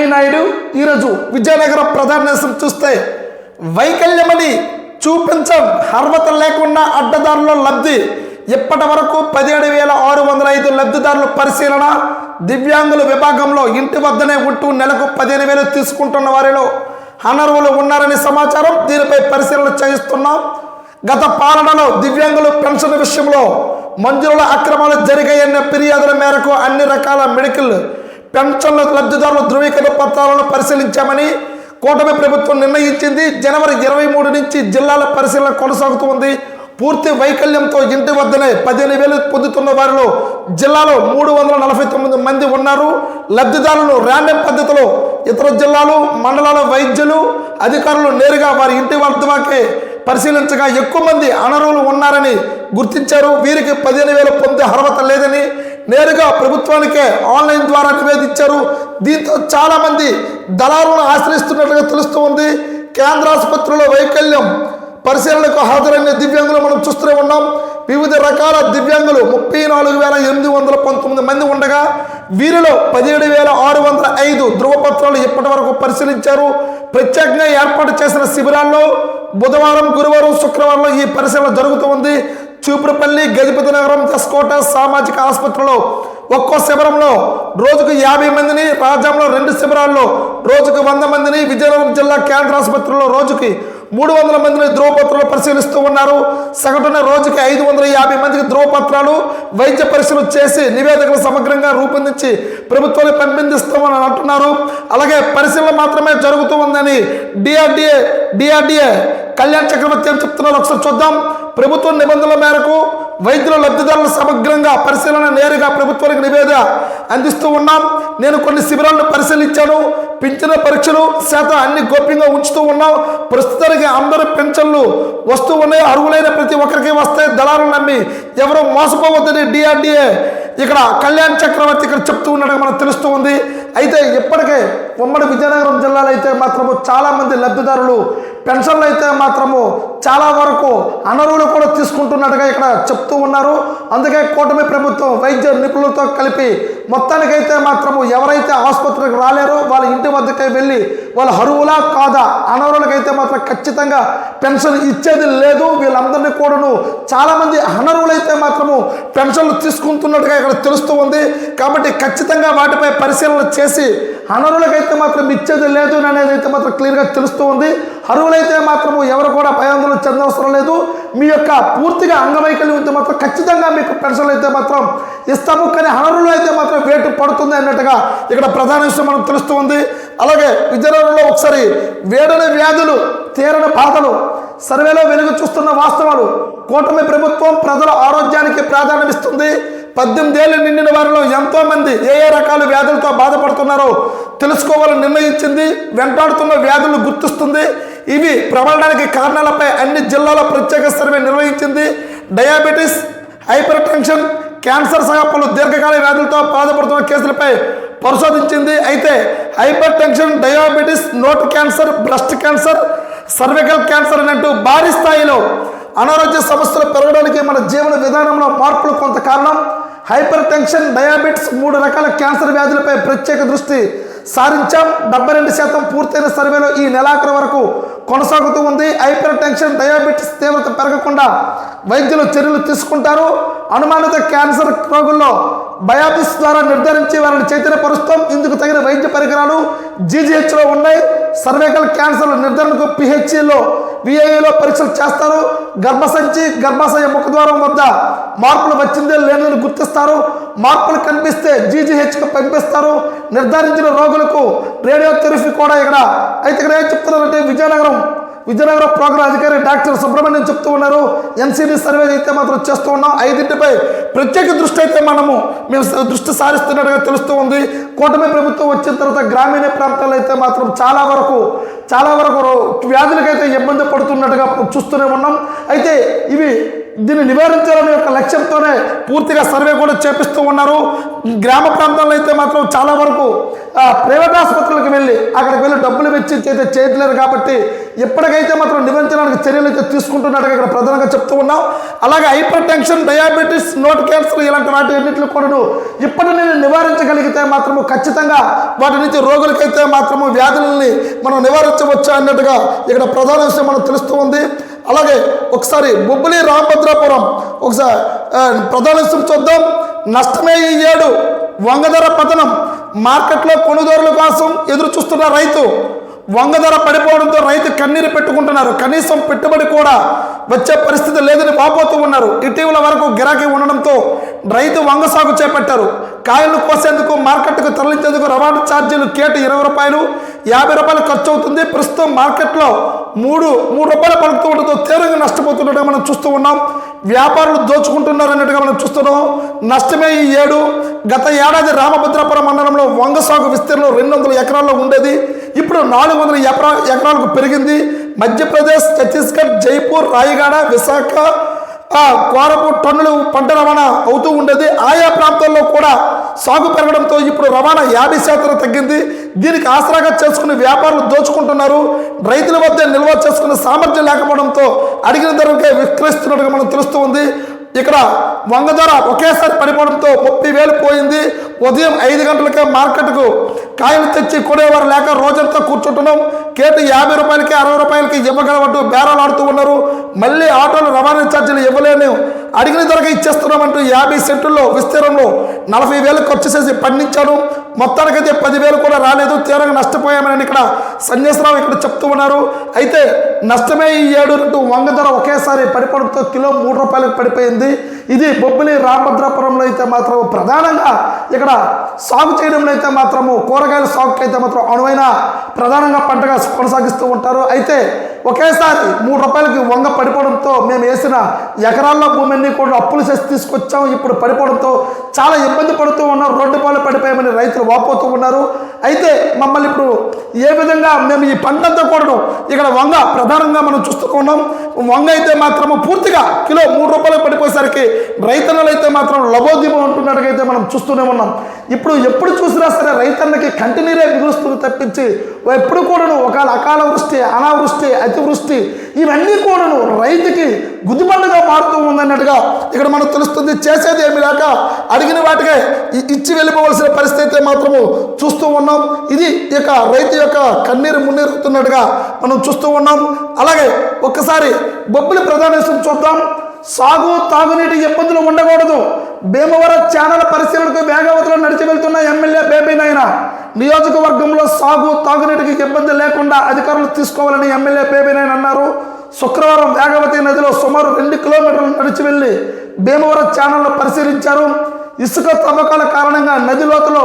చంద్రబాబు నాయుడు ఈరోజు విజయనగరం ప్రధాన చూస్తే వైకల్యమని చూపించం. అర్హత లేకుండా అడ్డదారుల లబ్ధి. ఇప్పటి వరకు పదిహేడు వేల ఆరు వందల ఐదు లబ్ధిదారుల పరిశీలన దివ్యాంగుల విభాగంలో ఇంటి వద్దనే ఉంటూ నెలకు పదిహేను వేలు తీసుకుంటున్న వారిలో అనర్వులు ఉన్నారని సమాచారం దీనిపై పరిశీలన చేయిస్తున్నాం. గత పాలనలో దివ్యాంగుల పెన్షన్ విషయంలో మంజూరుల అక్రమాలు జరిగాయన్న ఫిర్యాదుల మేరకు అన్ని రకాల మెడికల్ పెన్షన్ల లబ్ధిదారుల ధృవీకరణ పత్రాలను పరిశీలించామని కూటమి ప్రభుత్వం నిర్ణయించింది. జనవరి ఇరవై మూడు నుంచి జిల్లాల పరిశీలన కొనసాగుతుంది. పూర్తి వైకల్యంతో ఇంటి వద్దనే పదిహేను వేలు పొందుతున్న వారిలో జిల్లాలో మూడు వందల నలభై తొమ్మిది మంది ఉన్నారు. లబ్ధిదారులను ర్యాండమ్ పద్ధతిలో ఇతర జిల్లాలు మండలాల వైద్యులు అధికారులు నేరుగా వారి ఇంటి వద్దకే పరిశీలించగా ఎక్కువ మంది అనర్హులు ఉన్నారని గుర్తించారు. వీరికి పదిహేను వేలు పొందే అర్హత లేదని నేరుగా ప్రభుత్వానికే ఆన్లైన్ ద్వారా నివేదించారు. దీంతో చాలామంది దళారులను ఆశ్రయిస్తున్నట్లుగా తెలుస్తూ ఉంది. కేంద్ర ఆసుపత్రిలో వైకల్యం పరిశీలనకు హాజరైన దివ్యాంగులు మనం చూస్తూనే ఉన్నాం. వివిధ రకాల దివ్యాంగులు ముప్పై నాలుగు వేల ఎనిమిది వందల పంతొమ్మిది మంది ఉండగా వీరిలో పదిహేడు వేల ఆరు వందల ఐదు ధృవపత్రాలు ఇప్పటి వరకు పరిశీలించారు. ప్రత్యేకంగా ఏర్పాటు చేసిన శిబిరాల్లో బుధవారం గురువారం శుక్రవారం ఈ పరిశీలన జరుగుతూ ఉంది. చూపురపల్లి గజపతి నగరం ఎస్కోట సామాజిక ఆసుపత్రిలో ఒక్కో శిబిరంలో రోజుకు యాభై మందిని రాజ్యంలో రెండు శిబిరాల్లో రోజుకు వంద మందిని విజయనగరం జిల్లా కేంద్ర ఆసుపత్రిలో రోజుకి మూడు వందల మందిని ధ్రువపత్రాలు పరిశీలిస్తూ ఉన్నారు. సగటున రోజుకి ఐదు వందల యాభై మందికి ధ్రువపత్రాలు వైద్య పరిశీలన చేసి నివేదికలు సమగ్రంగా రూపొందించి ప్రభుత్వాన్ని పంపిందిస్తామని అంటున్నారు. అలాగే పరిశీలన మాత్రమే జరుగుతూ ఉందని డిఆర్డిఏ డిఆర్డిఏ కళ్యాణ్ చక్రవర్తి అని చెప్తున్నారు ఒకసారి చూద్దాం. ప్రభుత్వ నిబంధనల మేరకు వైద్యుల లబ్ధిదారులు సమగ్రంగా పరిశీలన నేరుగా ప్రభుత్వానికి నివేద అందిస్తూ ఉన్నాం. నేను కొన్ని శిబిరాలను పరిశీలించాను. పింఛన పరీక్షలు శాతం అన్ని గోప్యంగా ఉంచుతూ ఉన్నాం. ప్రస్తుతానికి అందరూ పెన్షన్లు వస్తూ ఉన్నాయి. అర్హులైన ప్రతి ఒక్కరికి వస్తే దళాలు నమ్మి ఎవరు మోసపోవద్దని డిఆర్డిఏ ఇక్కడ కళ్యాణ్ చక్రవర్తి ఇక్కడ చెప్తూ ఉన్నట్టుగా మనకు తెలుస్తూ ఉంది. అయితే ఇప్పటికే ఉమ్మడి విజయనగరం జిల్లాలో అయితే మాత్రము చాలామంది లబ్ధిదారులు పెన్షన్లు అయితే మాత్రము చాలా వరకు అనర్హులు కూడా తీసుకుంటున్నట్టుగా ఇక్కడ చెప్తూ ఉన్నారు. అందుకే కూటమి ప్రభుత్వం వైద్య నిపుణులతో కలిపి మొత్తానికైతే మాత్రము ఎవరైతే ఆసుపత్రికి రాలేరో వాళ్ళ ఇంటి వద్దకే వెళ్ళి వాళ్ళ అరువులా కాదా అనర్హులకైతే మాత్రం ఖచ్చితంగా పెన్షన్ ఇచ్చేది లేదు. వీళ్ళందరినీ కూడాను చాలామంది అనర్హులైతే మాత్రము పెన్షన్లు తీసుకుంటున్నట్టుగా ఇక్కడ తెలుస్తూ ఉంది. కాబట్టి ఖచ్చితంగా వాటిపై పరిశీలన చేసి అనరులకైతే మాత్రం ఇచ్చేది లేదు అనేది అయితే మాత్రం క్లియర్గా తెలుస్తూ ఉంది. అరువులైతే మాత్రము ఎవరు కూడా భయాందోళన చెందవసరం లేదు. మీ యొక్క పూర్తిగా అంగవైకల్యం ఉంటే మాత్రం ఖచ్చితంగా మీకు పెన్షన్లు అయితే మాత్రం ఇస్తాము. కానీ అనరులు అయితే మాత్రం వేటు పడుతుంది అన్నట్టుగా ఇక్కడ ప్రధాన విషయం మనకు తెలుస్తూ ఉంది. అలాగే విజయనగరంలో ఒకసారి వేడని వ్యాధులు తీరని బాధలు సర్వేలో వెలుగు చూస్తున్న వాస్తవాలు కూటమి ప్రభుత్వం ప్రజల ఆరోగ్యానికి ప్రాధాన్యం పద్దెనిమిదేళ్ళు పద్దెనిమిది ఏళ్ళు నిండిన వారిలో ఎంతోమంది ఏ ఏ రకాల వ్యాధులతో బాధపడుతున్నారో తెలుసుకోవాలని నిర్ణయించింది వెంటాడుతున్న వ్యాధులు గుర్తిస్తుంది. ఇవి ప్రబలడానికి కారణాలపై అన్ని జిల్లాల ప్రత్యేక సర్వే నిర్వహించింది. డయాబెటీస్ హైపర్ టెన్షన్ క్యాన్సర్ సహా పలు దీర్ఘకాల వ్యాధులతో బాధపడుతున్న కేసులపై పరిశోధించింది. అయితే hyper tension diabetes note cancer breast cancer cervical cancer అన్నట్టు అంటూ భారీ స్థాయిలో అనారోగ్య సమస్యలు పెరగడానికి మన జీవన విధానంలో మార్పులు కొంత కారణం. హైపర్ టెన్షన్ డయాబెటిస్ మూడు రకాల క్యాన్సర్ వ్యాధులపై ప్రత్యేక దృష్టి సారించాం. డెబ్బై రెండు శాతం పూర్తయిన సర్వేలో ఈ నెలాఖరు వరకు కొనసాగుతూ ఉంది. హైపర్ టెన్షన్ డయాబెటిస్ తీవ్రత పెరగకుండా వైద్యులు చర్యలు తీసుకుంటారు. అనుమానిత క్యాన్సర్ రోగుల్లో బయాపిస్ ద్వారా నిర్ధారించి వారిని చైతన్యపరుస్తాం. ఇందుకు తగిన వైద్య పరికరాలు జీజీహెచ్లో ఉన్నాయి. సర్వైకల్ క్యాన్సర్ నిర్ధారణకు పిహెచ్సిలో విఐఏలో పరీక్షలు చేస్తారు. గర్భసంచి గర్భాశయ ముఖద్వారం వద్ద మార్పులు వచ్చిందే లేదని గుర్తిస్తారు. మార్పులు కనిపిస్తే జీజీహెచ్కు పంపిస్తారు. నిర్ధారించిన రోగులకు రేడియోథెరపీ కూడా ఇక్కడ. అయితే ఇక్కడ ఏం చెప్తున్నారంటే విజయనగరం విజయనగరం ప్రోగ్రాం అధికారి డాక్టర్ సుబ్రహ్మణ్యం చెప్తూ ఉన్నారు. ఎన్సీడీ సర్వే అయితే మాత్రం చేస్తూ ఉన్నాం. ఐదింటిపై ప్రత్యేక దృష్టి అయితే మనము మేము దృష్టి సారిస్తున్నట్టుగా తెలుస్తూ ఉంది. కూటమి ప్రభుత్వం వచ్చిన తర్వాత గ్రామీణ ప్రాంతాల్లో అయితే మాత్రం చాలా వరకు చాలా వరకు వ్యాధులకైతే ఇబ్బంది పడుతున్నట్టుగా చూస్తూనే ఉన్నాం. అయితే ఇవి దీన్ని నివారించాలనే ఒక లక్ష్యంతోనే పూర్తిగా సర్వే కూడా చేపిస్తూ ఉన్నారు. గ్రామ ప్రాంతాల్లో అయితే మాత్రం చాలా వరకు ప్రైవేట్ ఆసుపత్రులకు వెళ్ళి అక్కడికి వెళ్ళి డబ్బులు వెచ్చించి అయితే చేయట్లేదు కాబట్టి ఎప్పటికైతే మాత్రం నివారించడానికి చర్యలు అయితే తీసుకుంటున్నట్టుగా ఇక్కడ ప్రధానంగా చెప్తూ ఉన్నాం. అలాగే హైపర్ టెన్షన్ డయాబెటీస్ నోట్ క్యాన్సర్ ఇలాంటి వాటి అన్నింటిని కూడా ఇప్పటి నుండి నివారించగలిగితే మాత్రము ఖచ్చితంగా వాటి నుంచి రోగులకైతే మాత్రము వ్యాధులని మనం నివారించవచ్చు అన్నట్టుగా ఇక్కడ ప్రధాన విషయం మనకు తెలుస్తూ ఉంది. అలాగే ఒకసారి బొబ్బిలి రామభద్రాపురం ఒకసారి ప్రధానోత్సవం చూద్దాం. నష్టమే ఈ ఏడు. వంగధర పతనం. మార్కెట్లో కొనుగోలుల కోసం ఎదురు చూస్తున్న రైతు వంగధర పడిపోవడంతో రైతు కన్నీరు పెట్టుకుంటున్నారు. కనీసం పెట్టుబడి కూడా వచ్చే పరిస్థితి లేదని వాపోతూ ఉన్నారు. ఇటీవల వరకు గిరాకీ ఉండడంతో రైతు వంగ సాగు చేపట్టారు. కాయలు కోసేందుకు మార్కెట్కు తరలించేందుకు రవాణా ఛార్జీలు కేటు ఇరవై రూపాయలు యాభై రూపాయలు ఖర్చు అవుతుంది ప్రస్తుతం మార్కెట్లో మూడు మూడు రూపాయలు పలుకుతూ ఉండడంతో తీవ్రంగా నష్టపోతున్నట్టుగా మనం చూస్తూ ఉన్నాం. వ్యాపారులు దోచుకుంటున్నారు అన్నట్టుగా మనం చూస్తున్నాం. నష్టమే ఈ ఏడు. గత ఏడాది రామభద్రాపురం మండలంలో వంగ సాగు విస్తీర్ణం రెండు వందల ఎకరాల్లో ఉండేది. ఇప్పుడు నాలుగు వందల ఎకరా ఎకరాలకు పెరిగింది. మధ్యప్రదేశ్ ఛత్తీస్గఢ్ జైపూర్ రాయగడ విశాఖ కోరపు టన్నులు పంట రవాణా అవుతూ ఉండేది. ఆయా ప్రాంతాల్లో కూడా సాగు పెరగడంతో ఇప్పుడు రవాణా యాభై శాతం తగ్గింది. దీనికి ఆసరాగా చేసుకుని వ్యాపారులు దోచుకుంటున్నారు. రైతుల వద్ద నిల్వ చేసుకునే సామర్థ్యం లేకపోవడంతో అడిగిన ధరకే విక్రయిస్తున్నట్టుగా మనం తెలుస్తూ ఉంది. ఇక్కడ వంగ ధర ఒకేసారి పడిపోవడంతో ముప్పై వేలు పోయింది. ఉదయం ఐదు గంటలకే మార్కెట్కు కాయలు తెచ్చి కొనేవారు లేక రోజంతా కూర్చుంటున్నాం. కేటు యాభై రూపాయలకి అరవై రూపాయలకి ఇవ్వగలమంటూ బేరాలు ఆడుతూ ఉన్నారు. మళ్ళీ ఆటోలు రవాణా ఛార్జీలు ఇవ్వలేను. అడిగిన ధరకి ఇచ్చేస్తున్నామంటూ యాభై సెంటుల్లో విస్తీర్ణంలో నలభై వేలు ఖర్చు చేసి పండించాను. మొత్తానికైతే పదివేలు కూడా రాలేదు. తీవ్రంగా నష్టపోయామని ఇక్కడ సన్యాసరావు ఇక్కడ చెప్తూ ఉన్నారు. అయితే నష్టమే ఈ ఏడు అంటూ వంగ ధర ఒకేసారి పడిపోవడంతో కిలో మూడు రూపాయలకు పడిపోయింది. ఇది బొబ్బిలి రామభద్రాపురంలో అయితే మాత్రం ప్రధానంగా ఇక్కడ సాగు చేయడంలో అయితే మాత్రము కూరగాయల సాగుకి అయితే మాత్రం అనువైన ప్రధానంగా పంటగా కొనసాగిస్తూ ఉంటారు. అయితే ఒకేసారి మూడు రూపాయలకి వంగ పడిపోవడంతో మేము వేసిన ఎకరాల్లో భూమి అన్ని కూడా అప్పులు చేసి తీసుకొచ్చాం. ఇప్పుడు పడిపోవడంతో చాలా ఇబ్బంది పడుతూ ఉన్నారు రోడ్డు పాలు పడిపోయామని రైతులు వాపోతూ ఉన్నారు. అయితే మమ్మల్ని ఇప్పుడు ఏ విధంగా మేము ఈ పంటంతా కూడాను. ఇక్కడ వంగ ప్రధానంగా మనం చూస్తూ ఉన్నాం. వంగ అయితే మాత్రము పూర్తిగా కిలో మూడు రూపాయలు పడిపోయేసరికి రైతన్నలు అయితే మాత్రం లబోదిబం అంటున్నట్టుగా అయితే మనం చూస్తూనే ఉన్నాం. ఇప్పుడు ఎప్పుడు చూసినా సరే రైతన్నకి కంటినీరే మిగులుస్తుంది తప్పించి ఎప్పుడు కూడాను ఒకవేళ అకాల వృష్టి అనావృష్టి అతివృష్టి ఇవన్నీ కూడాను రైతుకి గుదిబండగా మారుతూ ఉందన్నట్టుగా ఇక్కడ మనకు తెలుస్తుంది. చేసేది ఏమి లేక అడిగిన వాటికే ఇచ్చి వెళ్ళిపోవలసిన పరిస్థితి అయితే మాత్రము చూస్తూ ఉన్నాం. ఇది ఇక రైతు యొక్క కన్నీరు మున్నీరుతున్నట్టుగా మనం చూస్తూ ఉన్నాం. అలాగే ఒక్కసారి బొబ్బులి ప్రధాన చూద్దాం. సాగు తాగునీటి ఇబ్బందులు ఉండకూడదు. భీమవరం ఛానల్ పరిశీలనకు వేగవతిలో నడిచి వెళ్తున్న ఎమ్మెల్యే బేబీ నాయన నియోజకవర్గంలో సాగు తాగునీటికి ఇబ్బంది లేకుండా అధికారులు తీసుకోవాలని ఎమ్మెల్యే బేబీ అన్నారు. శుక్రవారం వేగవతి నదిలో సుమారు రెండు కిలోమీటర్లు నడిచి వెళ్ళి భీమవరం ఛానల్ను పరిశీలించారు. ఇసుక తవ్వకాల కారణంగా నది లోతులో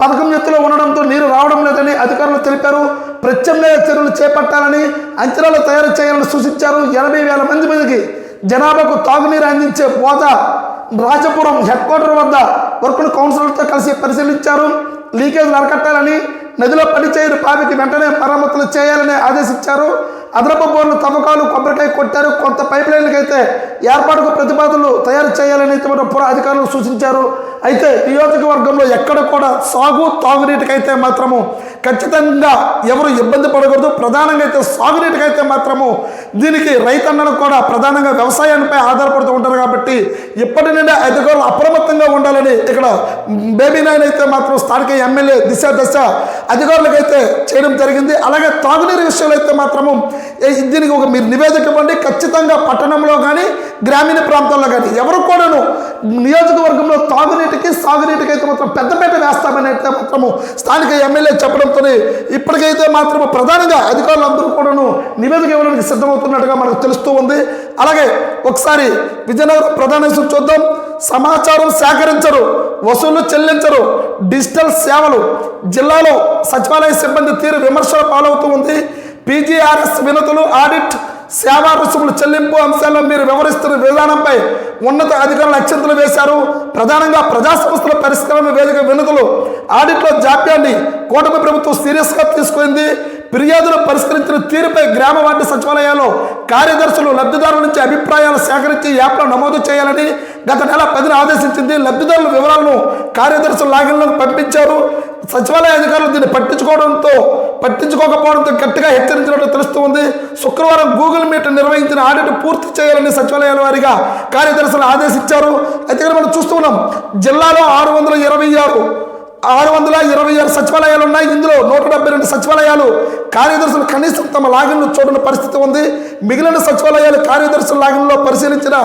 పథకం ఎత్తులో ఉండడంతో నీరు రావడం లేదని అధికారులు తెలిపారు. ప్రత్యామ్నాయ చర్యలు చేపట్టాలని అంచనాలు తయారు చేయాలని సూచించారు. ఎనభై వేల మంది మందికి జనాభాకు తాగునీరు అందించే పోత రాజపురం హెడ్ క్వార్టర్ వద్ద వర్కులు కౌన్సిలర్తో కలిసి పరిశీలించారు. లీకేజ్లు అరికట్టాలని నదిలో పనిచేయని పావికి వెంటనే మరమ్మతులు చేయాలని ఆదేశించారు. అదనపు బోర్లు తవ్వకాలు కొబ్బరికాయ కొట్టారు. కొంత పైప్ లైన్లకైతే ఏర్పాటుకు ప్రతిపాదనలు తయారు చేయాలని పుర అధికారులు సూచించారు. అయితే నియోజకవర్గంలో ఎక్కడ కూడా సాగు తాగునీటికైతే మాత్రము ఖచ్చితంగా ఎవరు ఇబ్బంది పడకూడదు. ప్రధానంగా అయితే సాగునీటికైతే మాత్రము దీనికి రైతన్నలు కూడా ప్రధానంగా వ్యవసాయానిపై ఆధారపడుతూ ఉంటారు కాబట్టి ఇప్పటి నుండి అధికారులు అప్రమత్తంగా ఉండాలని ఇక్కడ బేబీ నాయన్ అయితే మాత్రం స్థానిక ఎమ్మెల్యే దిశ దశ అధికారులకైతే చేయడం జరిగింది. అలాగే తాగునీరు విషయంలో అయితే మాత్రము దీనికి ఒక మీరు నివేదిక ఇవ్వండి. ఖచ్చితంగా పట్టణంలో కానీ గ్రామీణ ప్రాంతాల్లో కానీ ఎవరు కూడాను నియోజకవర్గంలో తాగునీటికి సాగునీటికి అయితే మాత్రం పెద్దపేట వేస్తామని అయితే మాత్రము స్థానిక ఎమ్మెల్యే చెప్పడంతో ఇప్పటికైతే మాత్రము ప్రధానంగా అధికారులు అందరూ కూడాను నివేదిక ఇవ్వడానికి సిద్ధమవుతున్నట్టుగా మనకు తెలుస్తూ ఉంది. అలాగే ఒకసారి విజయనగరం ప్రధాన చూద్దాం. సమాచారం సేకరించరు వసూళ్ళు చెల్లించరు డిజిటల్ సేవలు జిల్లాలో సచివాలయ సిబ్బంది తీరు విమర్శల పాలవుతూ ఉంది. పీజీఆర్ఎస్ వినతులు ఆడిట్ సేవా రుసుములు చెల్లింపు అంశాల్లో మీరు వివరిస్తున్న విధానంపై ఉన్నత అధికారులు అత్యంతలు వేశారు. ప్రధానంగా ప్రజా సంస్థల పరిష్కరణ వేదిక వినతులు ఆడిట్లో జాప్యాన్ని కూటమి ప్రభుత్వం సీరియస్గా తీసుకుంది. ఫిర్యాదులు పరిష్కరించిన తీరుపై గ్రామ వార్డు సచివాలయాల్లో కార్యదర్శులు లబ్ధిదారుల నుంచి అభిప్రాయాలు సేకరించి యాప్లో నమోదు చేయాలని గత నెల పదిన ఆదేశించింది. లబ్ధిదారుల వివరాలను కార్యదర్శుల లాగిన్లకు పంపించారు. సచివాలయ అధికారులు దీన్ని పట్టించుకోవడంతో పట్టించుకోకపోవడంతో గట్టిగా హెచ్చరించినట్టు తెలుస్తుంది. శుక్రవారం గూగుల్ మీట్ నిర్వహించిన ఆడిట్ పూర్తి చేయాలని సచివాలయాల వారిగా కార్యదర్శులు ఆదేశించారు. అయితే మనం చూస్తున్నాం జిల్లాలో ఆరు వందల ఇరవై ఆరు ఆరు వందల ఇరవై ఆరు సచివాలయాలు ఉన్నాయి ఇందులో నూట డెబ్బై రెండు సచివాలయాలు కార్యదర్శులు కనీసం తమ లాగిన్లు చూడని పరిస్థితి ఉంది. మిగిలిన సచివాలయాలు కార్యదర్శుల లాగిన్లో పరిశీలించిన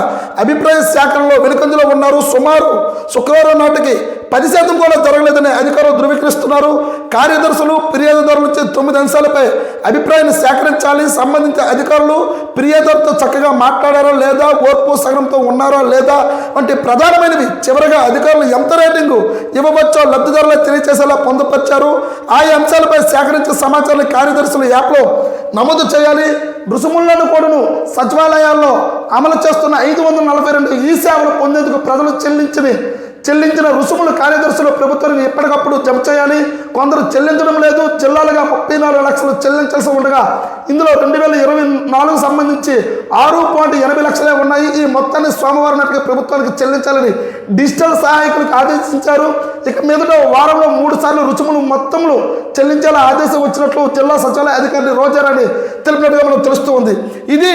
అభిప్రాయ శాఖల్లో వెనుకందులో ఉన్నారు. సుమారు శుక్రవారం నాటికి పది శాతం కూడా జరగలేదని అధికారులు ధృవీకరిస్తున్నారు. కార్యదర్శులు ఫిర్యాదుదారులు తొమ్మిది అంశాలపై అభిప్రాయాన్ని సేకరించాలి. సంబంధించిన అధికారులు ఫిర్యాదులతో చక్కగా మాట్లాడారా లేదా ఓర్పు సగనంతో ఉన్నారా లేదా వంటి ప్రధానమైనవి చివరగా అధికారులు ఎంత రేటింగ్ ఇవ్వవచ్చో లబ్ధిదారులకు తెలియజేసేలా పొందుపరిచారు. ఆయా అంశాలపై సేకరించిన సమాచారాన్ని కార్యదర్శులు యాప్లో నమోదు చేయాలి. రుసుములను కూడాను సచివాలయాల్లో అమలు చేస్తున్న ఐదు వందల నలభై రెండు ఈ సేవలు పొందేందుకు ప్రజలు చెల్లించిన చెల్లించిన రుసుములు కార్యదర్శులు ప్రభుత్వానికి ఎప్పటికప్పుడు జమ చేయాలి. కొందరు చెల్లించడం లేదు. జిల్లాలుగా ముప్పై నాలుగు లక్షలు చెల్లించాల్సి ఉండగా ఇందులో రెండు వేల ఇరవై నాలుగు సంబంధించి ఆరు పాయింట్ ఎనభై లక్షలే ఉన్నాయి. ఈ మొత్తాన్ని సోమవారం నాటికి ప్రభుత్వానికి చెల్లించాలని డిజిటల్ సహాయకులకు ఆదేశించారు. ఇక మీదట వారంలో మూడు సార్లు రుచుములు మొత్తంలో చెల్లించాలని ఆదేశం వచ్చినట్లు జిల్లా సచివాలయ అధికారి రోజారాణి తెలిపినట్టుగా మనకు తెలుస్తూ ఉంది. ఇది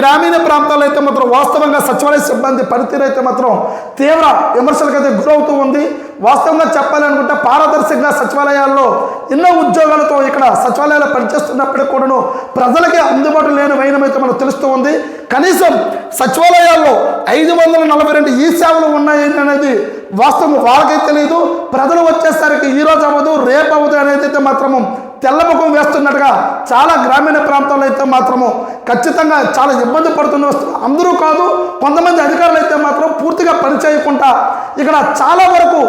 గ్రామీణ ప్రాంతాల్లో అయితే మాత్రం వాస్తవంగా సచివాలయ సిబ్బంది పనితీరు అయితే మాత్రం తీవ్ర విమర్శలకు అయితే గురవుతూ ఉంది. వాస్తవంగా చెప్పాలనుకుంటే పారదర్శకంగా సచివాలయాల్లో ఎన్నో ఉద్యోగాలతో ఇక్కడ సచివాలయాలు పనిచేస్తున్నప్పటికీ కూడాను ప్రజలకి అందుబాటు లేని వైనమైతే మనకు తెలుస్తూ ఉంది. కనీసం సచివాలయాల్లో ఐదు వందల నలభై రెండు ఈ సేవలు ఉన్నాయి అనేది వాస్తవం వాళ్ళకై తెలియదు. ప్రజలు వచ్చేసరికి ఈ రోజు అవ్వదు రేపు అవ్వదు అనేది అయితే మాత్రము తెల్లముఖం వేస్తున్నట్టుగా చాలా గ్రామీణ ప్రాంతాల్లో అయితే మాత్రము ఖచ్చితంగా చాలా ఇబ్బంది పడుతున్న వస్తున్నారు అందరూ కాదు కొంతమంది అధికారులు అయితే మాత్రం పూర్తిగా పనిచేయకుండా ఇక్కడ చాలా వరకు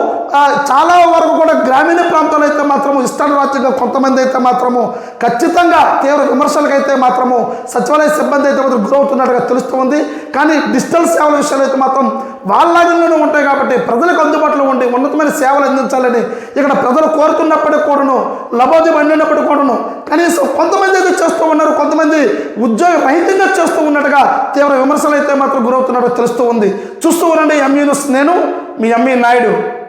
చాలా వరకు కూడా గ్రామీణ ప్రాంతంలో అయితే మాత్రము ఇష్టారాజ్యంగా కొంతమంది అయితే మాత్రము ఖచ్చితంగా తీవ్ర విమర్శలకు అయితే మాత్రము సచివాలయ సిబ్బంది అయితే మాత్రం గురవుతున్నట్టుగా తెలుస్తుంది కానీ డిజిటల్ సేవల విషయాలు అయితే మాత్రం వాళ్ళలాగానే ఉంటాయి కాబట్టి ప్రజలకు అందుబాటులో ఉండి ఉన్నతమైన సేవలు అందించాలని ఇక్కడ ప్రజలు కోరుతున్నప్పటికి కూడాను లబోది పండినప్పటికి కూడాను కనీసం కొంతమంది అయితే చేస్తూ ఉన్నారు కొంతమంది ఉద్యోగ రహితంగా చేస్తూ ఉన్నట్టుగా తీవ్ర విమర్శలు అయితే మాత్రం గురవుతున్నట్టు తెలుస్తూ ఉంది. చూస్తూ ఉండండి ఎంఈ నేను మీ ఎంఈ నాయుడు.